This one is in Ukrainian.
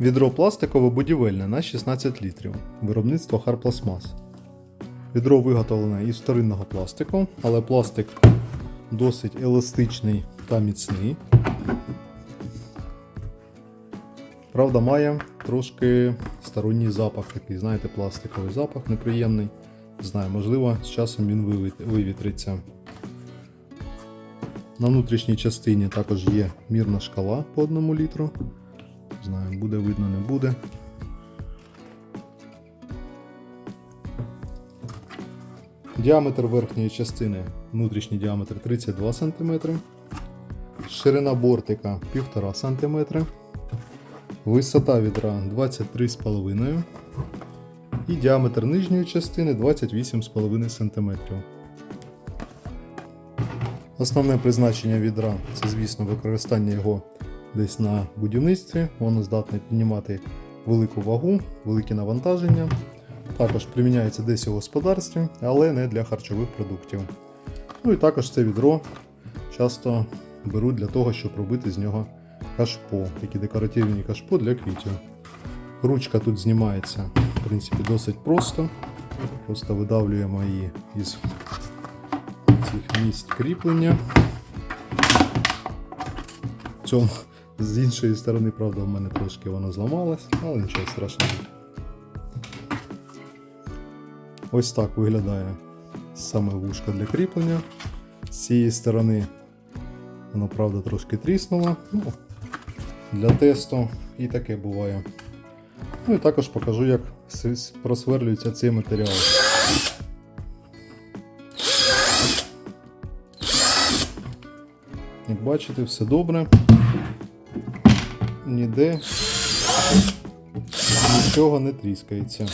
Відро пластикове будівельне на 16 літрів. Виробництво Харпластмас. Відро виготовлене із вторинного пластику, але пластик досить еластичний та міцний. Правда, має трошки сторонній запах, такий, знаєте, пластиковий запах неприємний. Не знаю, можливо, з часом він вивітриться. На внутрішній частині також є мірна шкала по 1 літру. Знаю, буде видно, не буде. Діаметр верхньої частини, внутрішній діаметр 32 см. Ширина бортика 1,5 см. Висота відра 23,5 і діаметр нижньої частини 28,5 см. Основне призначення відра це, звісно, використання його десь на будівництві. Воно здатне піднімати велику вагу, великі навантаження. Також приміняється десь у господарстві, але не для харчових продуктів. Ну і також це відро часто беруть для того, щоб робити з нього кашпо, такі декоративні кашпо для квітів. Ручка тут знімається, в принципі, досить просто. Просто видавлюємо її із цих місць кріплення. В цьому з іншої сторони, правда, в мене трошки вона зламалась, але нічого страшного. Ось так виглядає саме вушко для кріплення. З цієї сторони воно, правда, трошки тріснуло. Ну, для тесту і таке буває. Ну і також покажу, як просверлюється цей матеріал. Як бачите, все добре. Ніде нічого не тріскається.